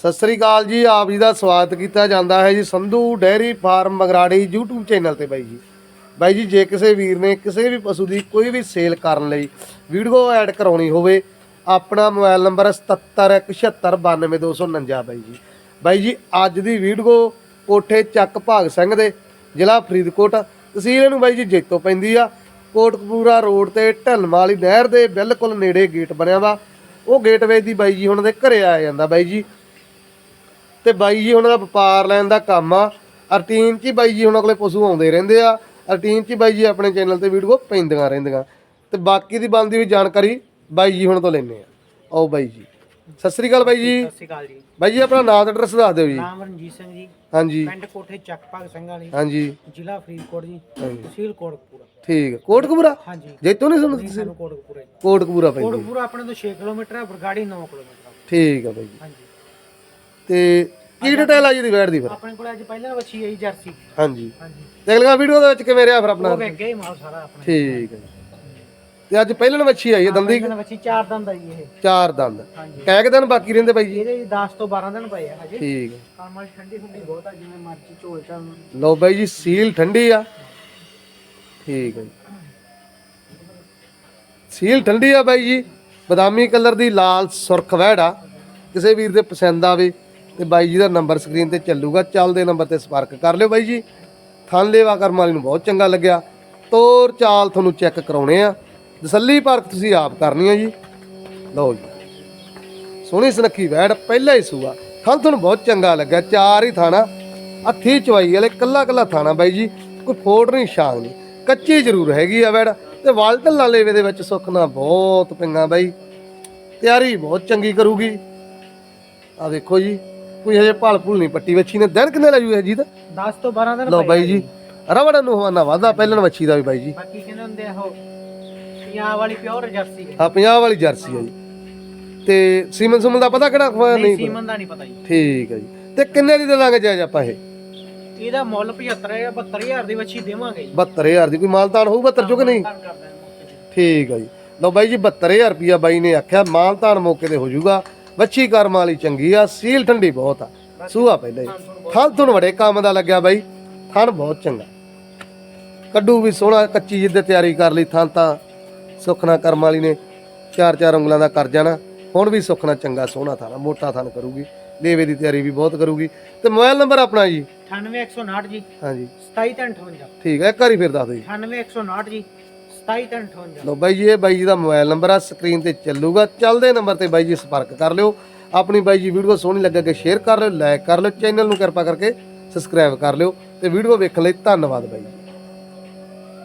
ਸਤਿ ਸ੍ਰੀ ਅਕਾਲ ਜੀ, ਆਪ ਜੀ ਦਾ ਸਵਾਗਤ ਕੀਤਾ ਜਾਂਦਾ ਹੈ ਜੀ Sandhu dairy farm Magrari YouTube channel ਤੇ ਬਾਈ ਜੀ। ਬਾਈ ਜੀ, ਜੇ ਕਿਸੇ ਵੀਰ ਨੇ ਕਿਸੇ ਵੀ ਪਸ਼ੂ ਦੀ ਕੋਈ ਵੀ ਸੇਲ ਕਰਨ ਲਈ ਵੀਡੀਓ ਐਡ ਕਰਾਉਣੀ ਹੋਵੇ, ਆਪਣਾ ਮੋਬਾਈਲ ਨੰਬਰ 7717792249 ਬਾਈ ਜੀ। ਬਾਈ ਜੀ, ਅੱਜ ਦੀ ਵੀਡੀਓ ਕੋਠੇ ਚੱਕ ਭਾਗ ਸਿੰਘ ਦੇ, ਜ਼ਿਲ੍ਹਾ ਫਰੀਦਕੋਟ, ਤਹਿਸੀਲ ਇਹਨੂੰ ਬਾਈ ਜੀ ਜੇਤੋ ਪੈਂਦੀ ਆ। ਕੋਟਕਪੂਰਾ ਰੋਡ ਤੇ ਢਲਮਾ ਨਹਿਰ ਦੇ ਬਿਲਕੁਲ ਨੇੜੇ ਗੇਟ ਬਣਿਆ ਵਾ। ਉਹ ਗੇਟਵੇ ਦੀ ਬਾਈ ਜੀ ਹੁਣ ਦੇ ਘਰੇ ਆ ਜਾਂਦਾ ਬਾਈ ਜੀ। ਤੇ ਬਾਈ ਜੀ ਉਹਨਾਂ ਦਾ ਵਪਾਰ ਲੈਣ ਦਾ ਕੰਮ ਆ। ਰੂਟੀਨ 'ਚ ਹੀ ਬਾਈ ਜੀ ਉਹਨਾਂ ਕੋਲੇ ਪਸ਼ੂ ਆਉਂਦੇ ਰਹਿੰਦੇ ਆ। ਰੂਟੀਨ 'ਚ ਹੀ ਬਾਈ ਜੀ ਆਪਣੇ ਚੈਨਲ ਤੇ ਵੀਡੀਓ ਪੈਂਦੀਆਂ ਰਹਿੰਦੀਆਂ। ਤੇ ਬਾਕੀ ਦੀ ਬਣਦੀ ਵੀ ਜਾਣਕਾਰੀ ਬਾਈ ਜੀ ਹੁਣ ਤੋਂ ਲੈਣੇ ਆ। ਆਓ ਬਾਈ ਜੀ। ਸਤਿ ਸ੍ਰੀ ਅਕਾਲ ਬਾਈ ਜੀ। ਸਤਿ ਸ਼੍ਰੀ ਅਕਾਲ ਜੀ। ਬਾਈ ਜੀ ਆਪਣਾ ਨਾਮ ਤੇ ਐਡਰੈਸ ਦੱਸ ਦਿਓ ਜੀ। ਨਾਮ ਰਣਜੀਤ ਸਿੰਘ ਜੀ। ਹਾਂਜੀ। ਪਿੰਡ ਕੋਠੇ ਚੱਕ ਭਾਗ ਸਿੰਘ ਵਾਲੀ। ਹਾਂਜੀ। ਜ਼ਿਲ੍ਹਾ ਫਰੀਦਕੋਟ ਜੀ। ਤਹਿਸੀਲ ਕੋਟਕਪੂਰਾ। ਠੀਕ ਹੈ ਕੋਟਕਪੂਰਾ? ਹਾਂਜੀ। ਜੈਤੋ ਨਹੀਂ ਸੁਣਦੇ ਜੀ ਤੁਸੀਂ? ਕੋਟਕਪੂਰਾ ਕੋਟਕਪੂਰਾ ਬਾਈ ਕੋਟਕਪੂਰਾ ਆਪਣੇ ਤੋਂ 6 ਕਿਲੋਮੀਟਰ ਹੈ ਬਰਗਾੜੀ 9 ਕਿਲੋਮੀਟਰ। ਠੀਕ ਹੈ ਬਾਈ ਜੀ। ਹਾਂਜੀ। ਤੇ ਕੀ ਡਿਟੇਲ ਆ ਜੀ ਦੀ ਦੀ ਫਿਰ? ਆਪਣੇ ਕੋਲ ਅੱਜ ਪਹਿਲਾਂ ਵੱਛੀ ਆਈ ਜਰਸੀ। ਹਾਂਜੀ। ਹਾਂਜੀ। ਤੇ ਅਗਲੀਆਂ ਵੀਡੀਓ ਦੇ ਵਿੱਚ ਕਿਵੇਂ ਰਿਹਾ ਫਿਰ ਆਪਣਾ? ਉਹ ਵੇਖ ਗਏ ਮਾਲ ਸਾਰਾ ਆਪਣਾ। ਠੀਕ ਹੈ ਜੀ। ਤੇ ਅੱਜ ਪਹਿਲਣ ਵੱਛੀ ਆਈ ਹੈ ਦੰਦੀ? ਪਹਿਲਾਂ ਵੱਛੀ ਚਾਰ ਦੰਦ ਆਈ ਇਹ। ਚਾਰ ਦੰਦ। ਹਾਂਜੀ। ਕਹਿ ਕੇ ਦਿਨ ਬਾਕੀ ਰਹਿੰਦੇ ਬਾਈ ਜੀ? ਇਹਦੇ 10 ਤੋਂ 12 ਦਿਨ ਪਏ ਆ ਹਜੇ। ਠੀਕ ਹੈ। ਕੰਮ ਵਾਲੀ ਠੰਡੀ ਹੁੰਦੀ ਬਹੁਤ ਆ ਜਿਵੇਂ ਮਰਜ਼ੀ ਝੋਲ ਚਾ ਲਓ ਬਾਈ ਜੀ ਸੀਲ ਠੰਡੀ ਆ। ਠੀਕ ਹੈ ਜੀ। ਸੀਲ ਠੰਡੀ ਆ ਬਾਈ ਜੀ। ਬਦਾਮੀ ਕਲਰ ਦੀ ਲਾਲ ਸੁਰਖ ਵਹਿੜ ਆ। ਕਿਸੇ ਵੀਰ ਦੇ ਪਸੰਦ ਆਵੇ। ਤੇ ਬਾਈ ਜੀ ਦਾ ਨੰਬਰ ਸਕਰੀਨ ਤੇ ਚੱਲੂਗਾ ਚੱਲਦੇ ਨੰਬਰ ਤੇ ਸੰਪਰਕ ਕਰ ਲਿਓ ਬਾਈ ਜੀ। ਥਣ ਲੇਵਾ ਕਰਮ ਵਾਲੀ ਨੂੰ ਬਹੁਤ ਚੰਗਾ ਲੱਗਿਆ। ਤੋਰ ਚਾਲ ਤੁਹਾਨੂੰ ਚੈੱਕ ਕਰਾਉਣੇ ਆ। ਤਸੱਲੀ ਪਰਖ ਤੁਸੀਂ ਆਪ ਕਰਨੀ ਆ ਜੀ। ਲਓ ਜੀ। ਸੋਹਣੀ ਸੁਨੱਖੀ ਵੈੜ, ਪਹਿਲਾ ਹੀ ਸੂਆ। ਥਣ ਤੁਹਾਨੂੰ ਬਹੁਤ ਚੰਗਾ ਲੱਗਿਆ। ਚਾਰ ਹੀ ਥਾਣਾ। ਹੱਥੀ ਚਵਾਈ ਵਾਲੇ ਕੱਲਾ ਕੱਲਾ ਥਾਣਾ ਬਾਈ ਜੀ। ਕੋਈ ਫੋੜ ਨਹੀਂ ਸ਼ਾਂਗ ਨਹੀਂ। ਕੱਚੀ ਜ਼ਰੂਰ ਹੈਗੀ ਆ ਵੈੜ। ਤੇ ਵਾਲਟਲ ਲਾਲੇਵੇ ਦੇ ਵਿੱਚ ਸੁੱਖਣਾ ਬਹੁਤ ਪਿੰਗਾ ਬਾਈ। ਤਿਆਰੀ ਬਹੁਤ ਚੰਗੀ ਕਰੂਗੀ। ਆ ਦੇਖੋ ਜੀ। ਕੋਈ ਹਜੇ ਭਲ ਭੁਲ ਨਹੀਂ ਪੱਟੀ ਵੱਛੀ ਨੇ। ਦਿਨ ਕਿੰਨੇ ਲਾਜੂ ਹੈ ਜੀ ਤਾਂ? 10 ਤੋਂ 12 ਦਿਨ ਲਓ ਬਾਈ ਜੀ ਰਵੜਾ ਨੂੰ ਹਵਾਨਾ ਵਾਦਾ ਪਹਿਲਣ ਵੱਛੀ ਦਾ ਵੀ ਬਾਈ ਜੀ। ਬਾਕੀ ਕਹਿੰਦੇ ਹੁੰਦੇ ਆ ਉਹ ਪੰਜਾਬ ਵਾਲੀ ਪਿਓਰ ਜਰਸੀ ਆ। 50 ਵਾਲੀ ਜਰਸੀ ਆ ਜੀ। ਤੇ ਸੀਮਨ ਸੁਮਨ ਦਾ ਪਤਾ ਕਿਹੜਾ ਅਖਬਾਰ ਨਹੀਂ ਸੀਮਨ ਦਾ ਨਹੀਂ ਪਤਾ ਜੀ। ਠੀਕ ਹੈ ਜੀ। ਤੇ ਕਿੰਨੇ ਦੀ ਦੇ ਦਾਂਗੇ ਜਾਇਜ਼ ਆਪਾਂ ਇਹ? ਇਹਦਾ ਮੁੱਲ 75 ਜਾਂ 72000 ਦੀ ਵੱਛੀ ਦੇਵਾਂਗੇ ਜੀ। 72000 ਦੀ ਕੋਈ ਮਾਲਤਾਨ ਹੋਊ 72 ਚੋਂ ਕਿ ਨਹੀਂ। ਠੀਕ ਹੈ ਜੀ। ਲਓ ਬਾਈ ਜੀ 72000 ਰੁਪਿਆ ਬਾਈ ਨੇ ਆਖਿਆ ਮਾਲਤਾਨ ਮੌਕੇ ਤੇ ਹੋ ਜਾਊਗਾ। ਵੱਛੀ ਕਰਮ ਵਾਲੀ ਚੰਗੀ ਆ ਸੀਲ ਠੰਡੀ ਬਹੁਤ ਆ। ਸੂਆ ਪਹਿਲਾਂ ਹੀ। ਥਣ ਤੁਹਾਨੂੰ ਬੜੇ ਕੰਮ ਦਾ ਲੱਗਿਆ ਬਾਈ। ਥਣ ਬਹੁਤ ਚੰਗਾ। ਕੱਡੂ ਵੀ ਸੋਹਣਾ ਕੱਚੀ ਜਿੱਦੇ ਤਿਆਰੀ ਕਰ ਲਈ ਥਣ ਤਾਂ। ਸੁਖਣਾ ਕਰਮ ਵਾਲੀ ਨੇ ਚਾਰ ਚਾਰ ਉਂਗਲਾਂ ਦਾ ਕਰ ਜਾਣਾ। ਹੁਣ ਵੀ ਸੁਖਣਾ ਚੰਗਾ ਸੋਹਣਾ ਥਾਣਾ ਮੋਟਾ ਥਣ ਕਰੂਗੀ। ਲੇਵੇ ਦੀ ਤਿਆਰੀ ਵੀ ਬਹੁਤ ਕਰੂਗੀ। ਤੇ ਮੋਬਾਈਲ ਨੰਬਰ ਆਪਣਾ ਜੀ? 98159 ਜੀ। ਹਾਂਜੀ। 2758 ਠੀਕ ਹੈ ਇੱਕ ਵਾਰੀ ਫਿਰ ਦੱਸ ਦਿਓ ਜੀ। 98159 ਜੀ। 2758 ਲੋ ਬਾਈ ਜੀ, ਇਹ ਬਾਈ ਜੀ ਦਾ ਮੋਬਾਈਲ ਨੰਬਰ ਆ, ਸਕਰੀਨ ਤੇ ਚੱਲੂਗਾ। ਚੱਲਦੇ ਨੰਬਰ ਤੇ ਬਾਈ ਜੀ ਸੰਪਰਕ ਕਰ ਲਿਓ। ਆਪਣੀ ਬਾਈ ਜੀ ਵੀਡੀਓ ਸੋਹਣੀ ਲੱਗੇ ਕਿ ਸ਼ੇਅਰ ਕਰ ਲਿਓ ਲਾਈਕ ਕਰ ਲਿਓ ਚੈਨਲ ਨੂੰ ਕਿਰਪਾ ਕਰਕੇ ਸਬਸਕ੍ਰਾਈਬ ਕਰ ਲਿਓ। ਤੇ ਵੀਡੀਓ ਵੇਖਣ ਲਈ ਧੰਨਵਾਦ ਬਾਈ ਜੀ।